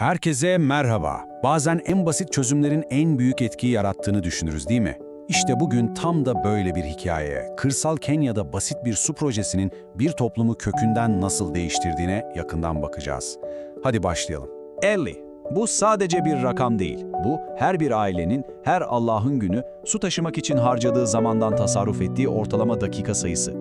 Herkese merhaba. Bazen en basit çözümlerin en büyük etkiyi yarattığını düşünürüz değil mi? İşte bugün tam da böyle bir hikaye. Kırsal Kenya'da basit bir su projesinin bir toplumu kökünden nasıl değiştirdiğine yakından bakacağız. Hadi başlayalım. 50. Bu sadece bir rakam değil. Bu her bir ailenin her Allah'ın günü su taşımak için harcadığı zamandan tasarruf ettiği ortalama dakika sayısı.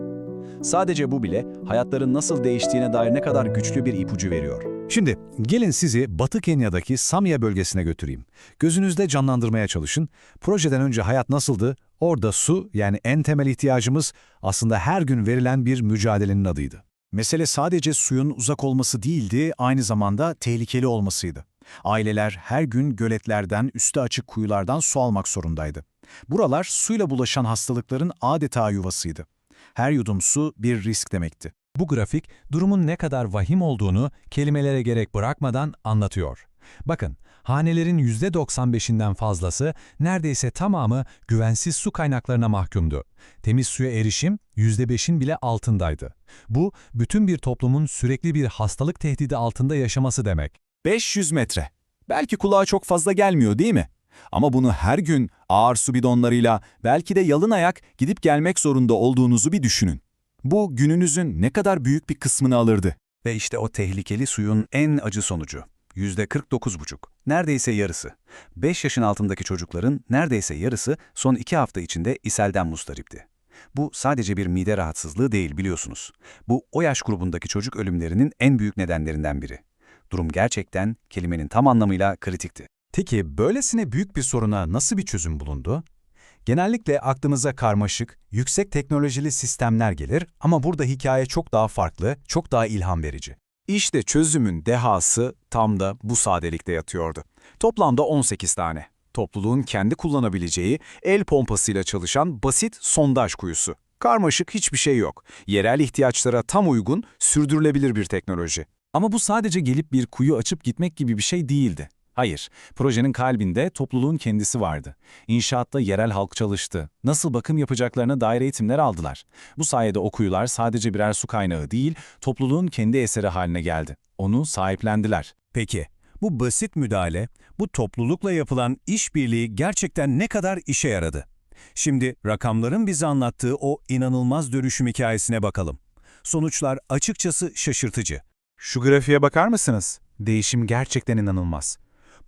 Sadece bu bile hayatların nasıl değiştiğine dair ne kadar güçlü bir ipucu veriyor. Şimdi gelin sizi Batı Kenya'daki Samya bölgesine götüreyim. Gözünüzde canlandırmaya çalışın. Projeden önce hayat nasıldı? Orada su yani en temel ihtiyacımız aslında her gün verilen bir mücadelenin adıydı. Mesele sadece suyun uzak olması değildi, aynı zamanda tehlikeli olmasıydı. Aileler her gün göletlerden, üstü açık kuyulardan su almak zorundaydı. Buralar suyla bulaşan hastalıkların adeta yuvasıydı. Her yudum su bir risk demekti. Bu grafik durumun ne kadar vahim olduğunu kelimelere gerek bırakmadan anlatıyor. Bakın, hanelerin %95'inden fazlası, neredeyse tamamı güvensiz su kaynaklarına mahkumdu. Temiz suya erişim %5'in bile altındaydı. Bu, bütün bir toplumun sürekli bir hastalık tehdidi altında yaşaması demek. 500 metre. Belki kulağa çok fazla gelmiyor değil mi? Ama bunu her gün ağır su bidonlarıyla belki de yalın ayak gidip gelmek zorunda olduğunuzu bir düşünün. Bu gününüzün ne kadar büyük bir kısmını alırdı. Ve işte o tehlikeli suyun en acı sonucu. %49,5. Neredeyse yarısı. 5 yaşın altındaki çocukların neredeyse yarısı son 2 hafta içinde ishalden mustaripti. Bu sadece bir mide rahatsızlığı değil biliyorsunuz. Bu o yaş grubundaki çocuk ölümlerinin en büyük nedenlerinden biri. Durum gerçekten kelimenin tam anlamıyla kritikti. Peki böylesine büyük bir soruna nasıl bir çözüm bulundu? Genellikle aklımıza karmaşık, yüksek teknolojili sistemler gelir ama burada hikaye çok daha farklı, çok daha ilham verici. İşte çözümün dehası tam da bu sadelikte yatıyordu. Toplamda 18 tane. Topluluğun kendi kullanabileceği, el pompasıyla çalışan basit sondaj kuyusu. Karmaşık hiçbir şey yok. Yerel ihtiyaçlara tam uygun, sürdürülebilir bir teknoloji. Ama bu sadece gelip bir kuyu açıp gitmek gibi bir şey değildi. Hayır, projenin kalbinde topluluğun kendisi vardı. İnşaatta yerel halk çalıştı. Nasıl bakım yapacaklarına dair eğitimler aldılar. Bu sayede o kuyular sadece birer su kaynağı değil, topluluğun kendi eseri haline geldi. Onu sahiplendiler. Peki, bu basit müdahale, bu toplulukla yapılan işbirliği gerçekten ne kadar işe yaradı? Şimdi rakamların bize anlattığı o inanılmaz dönüşüm hikayesine bakalım. Sonuçlar açıkçası şaşırtıcı. Şu grafiğe bakar mısınız? Değişim gerçekten inanılmaz.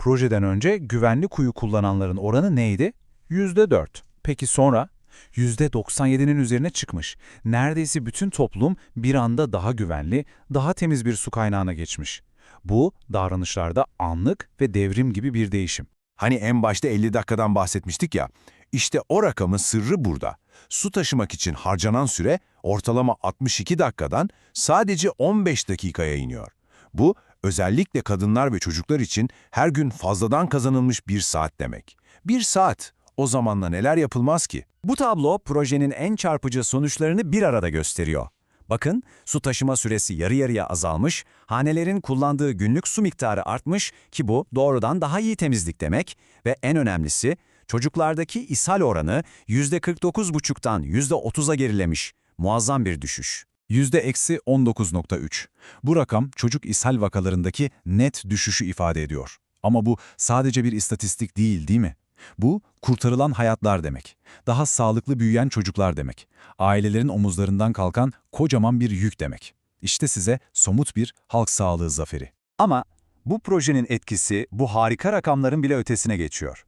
Projeden önce güvenli kuyu kullananların oranı neydi? %4. Peki sonra? %97'nin üzerine çıkmış. Neredeyse bütün toplum bir anda daha güvenli, daha temiz bir su kaynağına geçmiş. Bu, davranışlarda anlık ve devrim gibi bir değişim. Hani en başta 50 dakikadan bahsetmiştik ya, işte o rakamın sırrı burada. Su taşımak için harcanan süre ortalama 62 dakikadan sadece 15 dakikaya iniyor. Bu, özellikle kadınlar ve çocuklar için her gün fazladan kazanılmış bir saat demek. Bir saat, o zamanla neler yapılmaz ki? Bu tablo projenin en çarpıcı sonuçlarını bir arada gösteriyor. Bakın, su taşıma süresi yarı yarıya azalmış, hanelerin kullandığı günlük su miktarı artmış ki bu doğrudan daha iyi temizlik demek ve en önemlisi çocuklardaki ishal oranı %49,5'tan %30'a gerilemiş. Muazzam bir düşüş. %-19.3. Bu rakam çocuk ishal vakalarındaki net düşüşü ifade ediyor. Ama bu sadece bir istatistik değil değil mi? Bu kurtarılan hayatlar demek. Daha sağlıklı büyüyen çocuklar demek. Ailelerin omuzlarından kalkan kocaman bir yük demek. İşte size somut bir halk sağlığı zaferi. Ama bu projenin etkisi bu harika rakamların bile ötesine geçiyor.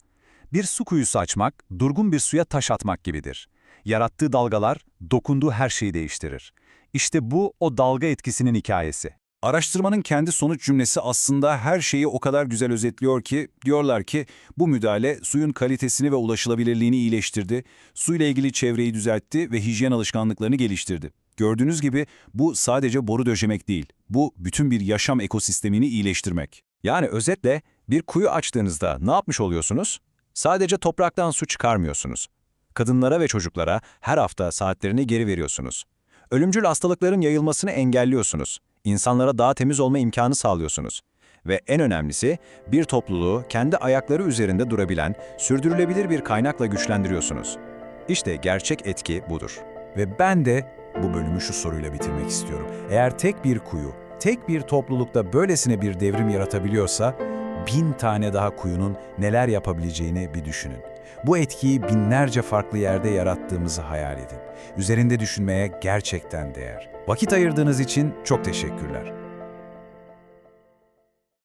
Bir su kuyusu açmak, durgun bir suya taş atmak gibidir. Yarattığı dalgalar, dokunduğu her şeyi değiştirir. İşte bu o dalga etkisinin hikayesi. Araştırmanın kendi sonuç cümlesi aslında her şeyi o kadar güzel özetliyor ki, diyorlar ki bu müdahale suyun kalitesini ve ulaşılabilirliğini iyileştirdi, suyla ilgili çevreyi düzeltti ve hijyen alışkanlıklarını geliştirdi. Gördüğünüz gibi bu sadece boru döşemek değil, bu bütün bir yaşam ekosistemini iyileştirmek. Yani özetle bir kuyu açtığınızda ne yapmış oluyorsunuz? Sadece topraktan su çıkarmıyorsunuz. Kadınlara ve çocuklara her hafta saatlerini geri veriyorsunuz. Ölümcül hastalıkların yayılmasını engelliyorsunuz. İnsanlara daha temiz olma imkanı sağlıyorsunuz. Ve en önemlisi bir topluluğu kendi ayakları üzerinde durabilen, sürdürülebilir bir kaynakla güçlendiriyorsunuz. İşte gerçek etki budur. Ve ben de bu bölümü şu soruyla bitirmek istiyorum. Eğer tek bir kuyu, tek bir toplulukta böylesine bir devrim yaratabiliyorsa, bin tane daha kuyunun neler yapabileceğini bir düşünün. Bu etkiyi binlerce farklı yerde yarattığımızı hayal edin. Üzerinde düşünmeye gerçekten değer. Vakit ayırdığınız için çok teşekkürler.